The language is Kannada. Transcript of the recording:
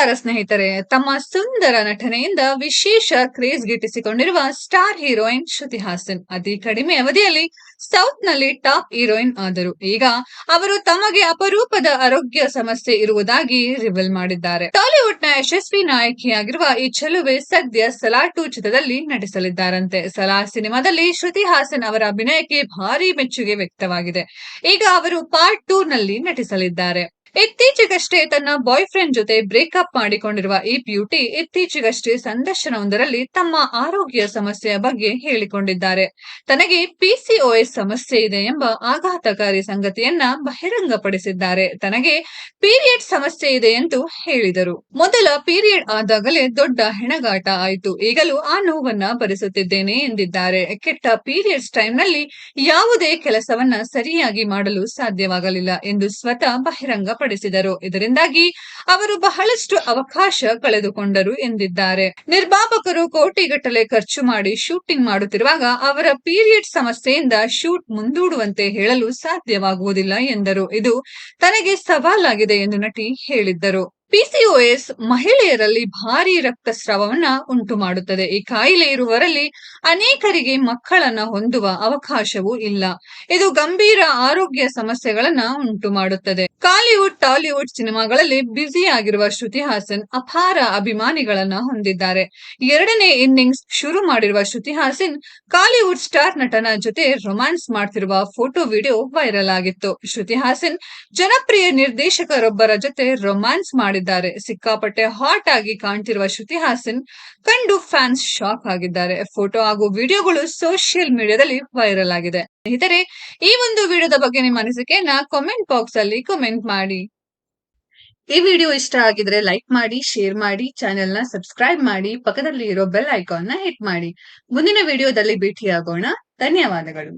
ನಮಸ್ಕಾರ ಸ್ನೇಹಿತರೆ. ತಮ್ಮ ಸುಂದರ ನಟನೆಯಿಂದ ವಿಶೇಷ ಕ್ರೇಜ್ ಗಿಟ್ಟಿಸಿಕೊಂಡಿರುವ ಸ್ಟಾರ್ ಹೀರೋಯಿನ್ ಶ್ರುತಿ ಹಾಸನ್. ಅತಿ ಕಡಿಮೆ ಅವಧಿಯಲ್ಲಿ ಸೌತ್ನಲ್ಲಿ ಟಾಪ್ ಹೀರೋಯಿನ್ ಆದರು. ಈಗ ಅವರು ತಮಗೆ ಅಪರೂಪದ ಆರೋಗ್ಯ ಸಮಸ್ಯೆ ಇರುವುದಾಗಿ ರಿವೀಲ್ ಮಾಡಿದ್ದಾರೆ. ಟಾಲಿವುಡ್ನ ಯಶಸ್ವಿ ನಾಯಕಿಯಾಗಿರುವ ಈ ಚೆಲುವೆ ಸದ್ಯ ಸಲಾಟು ಚಿತ್ರದಲ್ಲಿ ನಟಿಸಲಿದ್ದಾರಂತೆ. ಸಲಾ ಸಿನಿಮಾದಲ್ಲಿ ಶ್ರುತಿ ಹಾಸನ್ ಅವರ ಅಭಿನಯಕ್ಕೆ ಭಾರಿ ಮೆಚ್ಚುಗೆ ವ್ಯಕ್ತವಾಗಿದೆ. ಈಗ ಅವರು ಪಾರ್ಟ್ ಟೂ ನಲ್ಲಿ ನಟಿಸಲಿದ್ದಾರೆ. ಇತ್ತೀಚೆಗಷ್ಟೇ ತನ್ನ ಬಾಯ್ ಫ್ರೆಂಡ್ ಜೊತೆ ಬ್ರೇಕಪ್ ಮಾಡಿಕೊಂಡಿರುವ ಈ ಬ್ಯೂಟಿ ಇತ್ತೀಚೆಗಷ್ಟೇ ಸಂದರ್ಶನವೊಂದರಲ್ಲಿ ತಮ್ಮ ಆರೋಗ್ಯ ಸಮಸ್ಯೆಯ ಬಗ್ಗೆ ಹೇಳಿಕೊಂಡಿದ್ದಾರೆ. ತನಗೆ ಪಿಸಿಒಎಸ್ ಸಮಸ್ಯೆ ಇದೆ ಎಂಬ ಆಘಾತಕಾರಿ ಸಂಗತಿಯನ್ನ ಬಹಿರಂಗಪಡಿಸಿದ್ದಾರೆ. ತನಗೆ ಪೀರಿಯಡ್ ಸಮಸ್ಯೆ ಇದೆ ಎಂದು ಹೇಳಿದರು. ಮೊದಲ ಪೀರಿಯಡ್ ಆದಾಗಲೇ ದೊಡ್ಡ ಹೆಣಗಾಟ ಆಯಿತು. ಈಗಲೂ ಆ ನೋವನ್ನ ಭರಿಸುತ್ತಿದ್ದೇನೆ ಎಂದಿದ್ದಾರೆ. ಕೆಟ್ಟ ಪೀರಿಯಡ್ಸ್ ಟೈಮ್ನಲ್ಲಿ ಯಾವುದೇ ಕೆಲಸವನ್ನ ಸರಿಯಾಗಿ ಮಾಡಲು ಸಾಧ್ಯವಾಗಲಿಲ್ಲ ಎಂದು ಸ್ವತಃ ಬಹಿರಂಗ ಪಡಿಸಿದರು ಇದರಿಂದಾಗಿ ಅವರು ಬಹಳಷ್ಟು ಅವಕಾಶ ಕಳೆದುಕೊಂಡರು ಎಂದಿದ್ದಾರೆ. ನಿರ್ಮಾಪಕರು ಕೋಟಿಗಟ್ಟಲೆ ಖರ್ಚು ಮಾಡಿ ಶೂಟಿಂಗ್ ಮಾಡುತ್ತಿರುವಾಗ ಅವರ ಪೀರಿಯಡ್ ಸಮಸ್ಯೆಯಿಂದ ಶೂಟ್ ಮುಂದೂಡುವಂತೆ ಹೇಳಲು ಸಾಧ್ಯವಾಗುವುದಿಲ್ಲ ಎಂದರು. ಇದು ತನಗೆ ಸವಾಲಾಗಿದೆ ಎಂದು ನಟಿ ಹೇಳಿದ್ದರು. ಪಿಸಿಒಎಸ್ ಮಹಿಳೆಯರಲ್ಲಿ ಭಾರಿ ರಕ್ತಸ್ರಾವವನ್ನ ಉಂಟು ಮಾಡುತ್ತದೆ ಈ ಕಾಯಿಲೆ ಇರುವವರಲ್ಲಿ ಅನೇಕರಿಗೆ ಮಕ್ಕಳನ್ನ ಹೊಂದುವ ಅವಕಾಶವೂ ಇಲ್ಲ. ಇದು ಗಂಭೀರ ಆರೋಗ್ಯ ಸಮಸ್ಯೆಗಳನ್ನ ಉಂಟು ಮಾಡುತ್ತದೆ ಕಾಲಿವುಡ್, ಟಾಲಿವುಡ್ ಸಿನಿಮಾಗಳಲ್ಲಿ ಬ್ಯುಸಿ ಆಗಿರುವ ಶ್ರುತಿ ಹಾಸನ್ ಅಪಾರ ಅಭಿಮಾನಿಗಳನ್ನ ಹೊಂದಿದ್ದಾರೆ. ಎರಡನೇ ಇನ್ನಿಂಗ್ಸ್ ಶುರು ಮಾಡಿರುವ ಶ್ರುತಿ ಹಾಸನ್ ಕಾಲಿವುಡ್ ಸ್ಟಾರ್ ನಟನ ಜೊತೆ ರೊಮ್ಯಾನ್ಸ್ ಮಾಡ್ತಿರುವ ಫೋಟೋ ವಿಡಿಯೋ ವೈರಲ್ ಆಗಿತ್ತು. ಶ್ರುತಿ ಹಾಸನ್ ಜನಪ್ರಿಯ ನಿರ್ದೇಶಕರೊಬ್ಬರ ಜೊತೆ ರೊಮ್ಯಾನ್ಸ್ ಮಾಡಿದ್ದಾರೆ. ಸಿಕ್ಕಾಪಟ್ಟೆ ಹಾಟ್ ಆಗಿ ಕಾಣ್ತಿರುವ ಶ್ರುತಿ ಹಾಸನ್ ಕಂಡು ಫ್ಯಾನ್ಸ್ ಶಾಕ್ ಆಗಿದ್ದಾರೆ. ಫೋಟೋ ಹಾಗೂ ವಿಡಿಯೋಗಳು ಸೋಷಿಯಲ್ ಮೀಡಿಯಾದಲ್ಲಿ ವೈರಲ್ ಆಗಿದೆ. ಸ್ನೇಹಿತರೆ, ಈ ಒಂದು ವಿಡಿಯೋದ ಬಗ್ಗೆ ನಿಮ್ಮ ಅನಿಸಿಕೆಯನ್ನ ಕಾಮೆಂಟ್ ಬಾಕ್ಸ್ ಅಲ್ಲಿ ಕಮೆಂಟ್ ಮಾಡಿ. ಈ ವಿಡಿಯೋ ಇಷ್ಟ ಆಗಿದ್ರೆ ಲೈಕ್ ಮಾಡಿ ಶೇರ್ ಮಾಡಿ ಚಾನೆಲ್ನ ಸಬ್ಸ್ಕ್ರೈಬ್ ಮಾಡಿ ಪಕ್ಕದಲ್ಲಿ ಇರೋ ಬೆಲ್ ಐಕಾನ್ನ ಹಿಟ್ ಮಾಡಿ. ಮುಂದಿನ ವಿಡಿಯೋದಲ್ಲಿ ಭೇಟಿಯಾಗೋಣ. ಧನ್ಯವಾದಗಳು.